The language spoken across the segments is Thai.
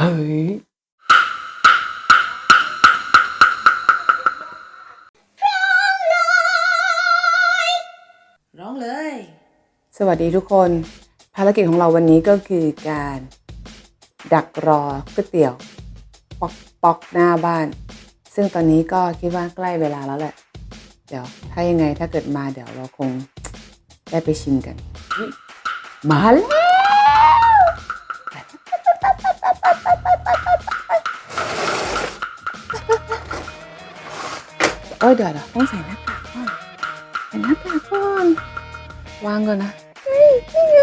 เฮ้ย ร้องเลย สวัสดีทุกคน ภารกิจของเราวันนี้ก็คือการ ดักรอก๋วยเตี๋ยวปอกปอกหน้าบ้าน ซึ่งตอนนี้ก็คิดว่าใกล้เวลาแล้วแหละ เดี๋ยว ถ้ายังไงถ้าเกิดมาเดี๋ยวเราคงได้ไปชิมกัน มาแล้ว เอ้ยเดี๋ยวเดี๋ยวต้องใส่หน้ากากก่อนใส่หน้ากากก่อนวางก่อนนะเฮ้ยนี่ไง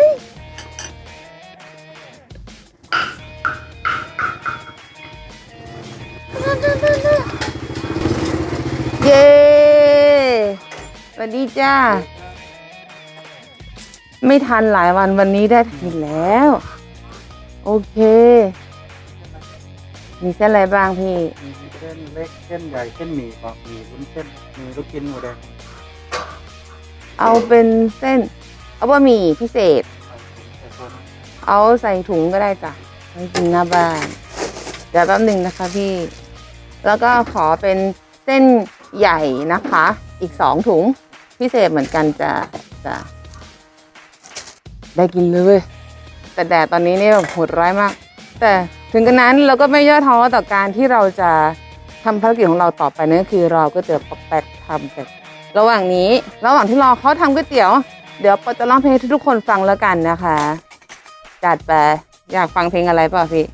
เย้สวัสดีจ้า ไม่ทันหลายวันวันนี้ได้กินแล้ว โอเค มีเส้นอะไรบ้างพี่ มีเส้นเล็กเส้นใหญ่เส้นหมี่ก็มีวุ้นเส้นมีลูกชิ้นหมูแดงเอาเป็นเส้น เอาบะหมี่พิเศษแต่คนเอาใส่ถุงก็ได้จ้ะไว้กินหน้าบ้าน เดี๋ยวแป๊บหนึ่งนะคะพี่ แล้วก็ขอเป็นเส้นใหญ่นะคะ อีกสองถุงพิเศษเหมือนกันจะจะ ได้กินเลย แต่แดดตอนนี้นี่แบบโหดร้ายมาก แต่ถึงกันนั้นเราก็ไม่ย่อท้อต่อการที่เราจะทำภารกิจของเราต่อไปนั่นก็คือเราก็จะปอกแปกทำแต่ระหว่างนี้ระหว่างที่รอเขาทำก๋วยเตี๋ยว เดี๋ยวปอจะร้องเพลงให้ทุกๆคนฟังแล้วกันนะคะจัดไปอยากฟังเพลงอะไรเปล่าพี่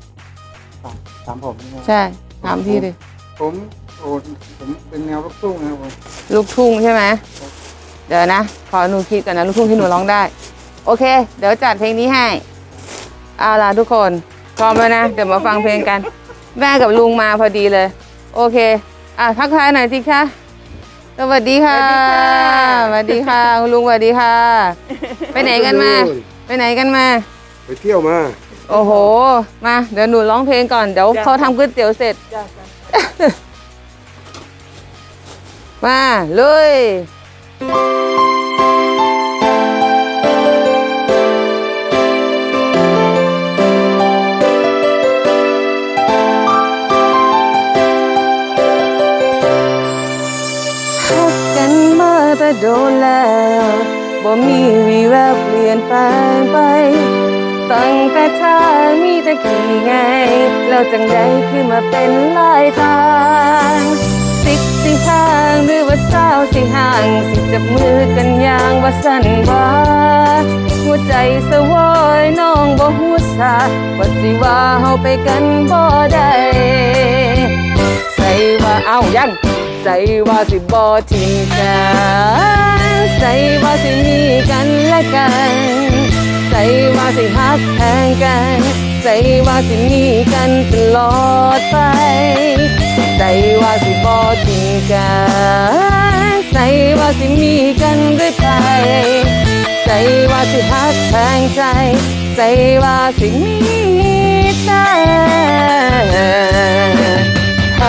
ถามผมนี่นะใช่ถามพี่ดิผมโอ้ผมเป็นแนวลูกทุ่งนะครับผมลูกทุ่งใช่ไหมเดี๋ยวนะขอหนูคิดก่อนนะลูกทุ่งที่หนูร้องได้ โอเค เดี๋ยวจัดเพลงนี้ให้เอาล่ะทุกคน พร้อมแล้วนะ เดี๋ยวมาฟังเพลงกัน แม่กับลุงมาพอดีเลย โอเค อะทักทายหน่อยสิคะสวัสดีค่ะสวัสดีค่ะคุณลุงสวัสดีค่ะ ไปไหนกันมา ไปไหนกันมา ไปเที่ยวมา โอ้โห มาเดี๋ยวหนูร้องเพลงก่อน เดี๋ยวเขาทำก๋วยเตี๋ยวเสร็จ มาเลย โดนแล้วบ่มีวีแววเปลี่ยนแปลงไป ตั้งแต่ทางมีแต่ขี่ไง แล้วจังใดคือมาเป็นลายทางสิบสิทางหรือว่าเศร้าสิห่าง สิจับมือกันอย่างว่าสั่นว่าหัวใจสวอยน้องบ่หูสาว่าสิว่าเฮาไปกันบ่ได้ ใส่ว่าเอายัง ใส่ว่าสิบ่ทิ้งกันใส่ว่าสิมีกันและกัน ใส่ว่าสิฮักแทงกัน ใส่ว่าสิมีกันตลอดไป ใส่ว่าสิบ่ทิ้งกันใส่ว่าสิมีกันเรื่อยไปใส่ว่าสิฮักแทงใจ ใส่ว่าสิมีแต่เ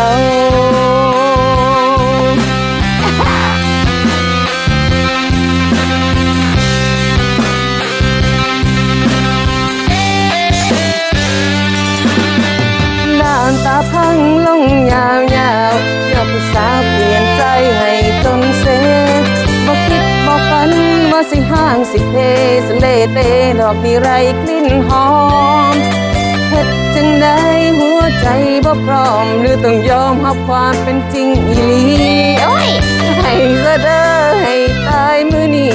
สิห้างสิเพสเลเตดอกมีไรกลิ่นหอมเฮ็ดจังได้หัวใจบ่พร้อม หรือต้องยอมรับความเป็นจริงอีหลีโอ้ยให้ซะเด้อให้ตายมือนี้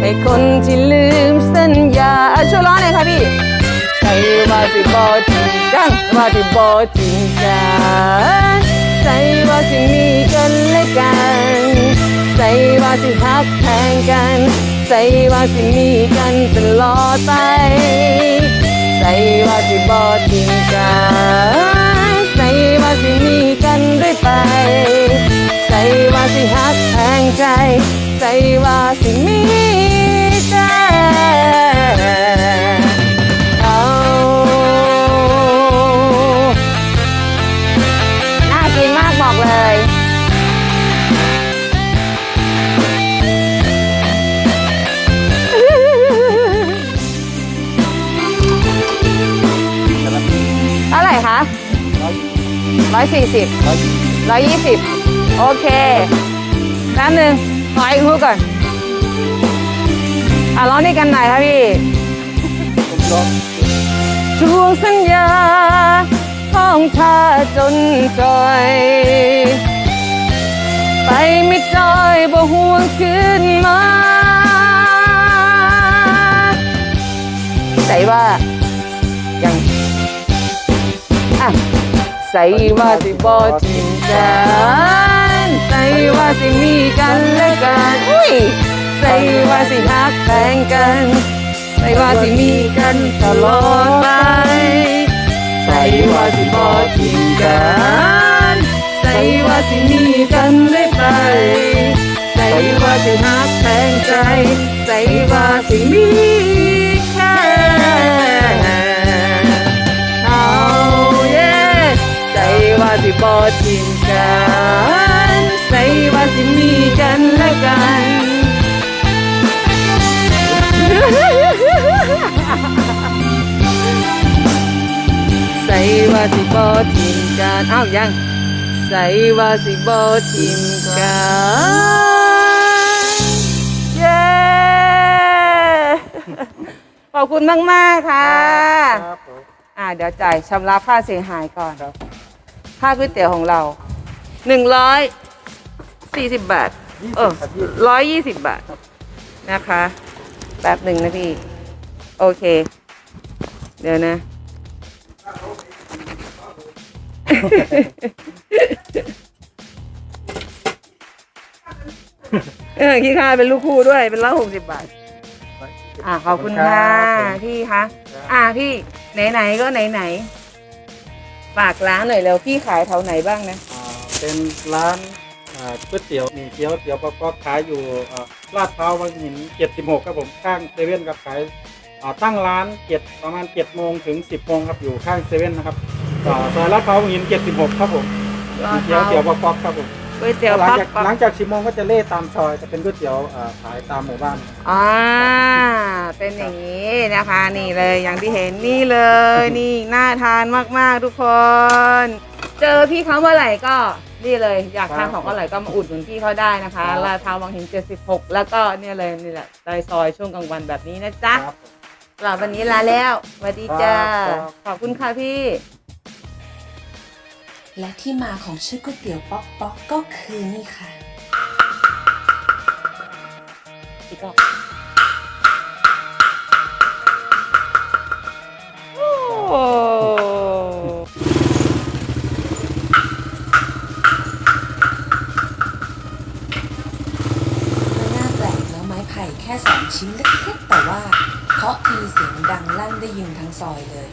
ให้คนที่ลืมสัญญาอะช่วยร้องหน่อยค่ะพี่ใส่ว่าสิบอจริงจังว่าสิบอจริงจังใส่ว่าสิมีกันและกันใส่ว่าสิฮักแทงกัน ใส่ว่าสิมีกันตลอดไปใส่ว่าสิบอจริงจังใส่ว่าสิมีกันด้วยไปใส่ว่าสิฮักแทงใจใส่ว่าสิมี 140 120 โอเคแป๊บนึงขออีกคู่ก่อน อะร้องนี่กันหน่อยครับพี่ช่วงสัญญาของเธอจนจอยไปไม่จอยบ่ห่วงขึ้นมา ใจว่า ใส่ว่าสิบ่ทิ้งกันใส่ว่าสิมีกันและกันอุ้ยใส่ว่าสิฮักแพงกันใส่ว่าสิมีกันตลอดไปใส่ว่าสิบอทิ้งกันใส่ว่าสิมีกันได้ไปใส่ว่าสิหักแทงใจใส่ว่าสิมี ทิ้งกันใส่ว่าสิมีกันและกันใส่ว่าสิบอทิมกันอ้าวยังใส่ว่าสิบอทิมกันเย้ขอบคุณมากมากๆค่ะ ครับผมอ่าเดี๋ยวจ่ายชำระค่าเสียหายก่อน ครับ ค่าก๋วยเตี๋ยวของเรา หนึ่งร้อยสี่สิบบาทยี่เอสิอบครับยี่สิบร้อยยี่สิบบาท นะคะ แป๊บหนึ่งนะพี่ โอเค เดี๋ยวนะ เออขี้ค่าเป็นลูกคู่ด้วย เป็นร้อยหกสิบบาท อ่าขอบคุณค่ะรับผมพี่คะ อ่าพี่ไหนๆก็ไหนๆ ฝากร้านหน่อยเร็วพี่ขายแถวไหนบ้างนะอ่า เป็นร้านอ่าก๋วยเตี๋ยวหมี่เกี๊ยวเตี๋ยวป๊อกๆขายอยู่อ่าลาดพร้าวบางหิน 76 ครับผมข้างเซเว่นครับขายอ่าตั้งร้านเจ็ดประมาณ7โมงถึง10โมงครับอยู่ข้างเซเว่นนะครับอ่าซอยลาดพร้าวบางหิน 76 ครับผมหมี่เกี๊ยวเตี๋ยวป๊อกๆครับผมก๋วยเตี๋ยวหลังปั๊บจากปั๊บหลังจาก10โมงก็จะเล่ตามซอยจะเป็นก๋วยเตี๋ยวอ่าขายตามหมู่บ้านอ่าเป็นอย่างนี้นะคะนี่เลยอย่างที่เห็นนี่เลยนี่น่าทานมากๆทุกคน เจอพี่เขาเมื่อไหร่ก็ นี่เลยอยากทานของอร่อยก็มาอุดหนุนพี่เขาได้นะคะครับ ลาดพร้าววังหิน 76 แล้วก็เนี่ยเลยนี่แหละในซอยช่วงกลางวันแบบนี้นะจ๊ะครับ สำหรับวันนี้ลาแล้วสวัสดีจ้าครับ ขอบคุณค่ะพี่ และที่มาของชื่อก๋วยเตี๋ยวป๊อกป๊อกก็คือนี่ค่ะ อีกรอบ ชิ้นเล็กๆแต่ว่าเคาะทีเสียงดังลั่นได้ยินทั้งซอยเลย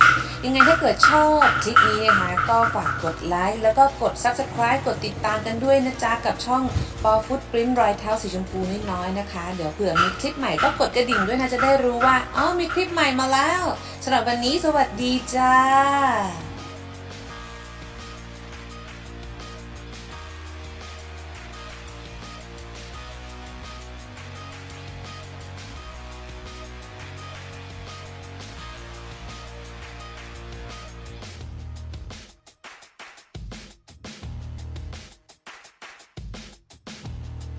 ยังไงถ้าเกิดชอบคลิปนี้นะคะ ก็ฝากกดไลค์แล้วก็กด Subscribe กดติดตามกันด้วยนะจ๊ะ กับช่องปอฟุตปริ้นรอยเท้าสีชมพูน้อยๆนะคะ เดี๋ยวเผื่อมีคลิปใหม่ก็กดกระดิ่งด้วยนะ จะได้รู้ว่า อ๋อมีคลิปใหม่มาแล้วสำหรับวันนี้สวัสดีจ้า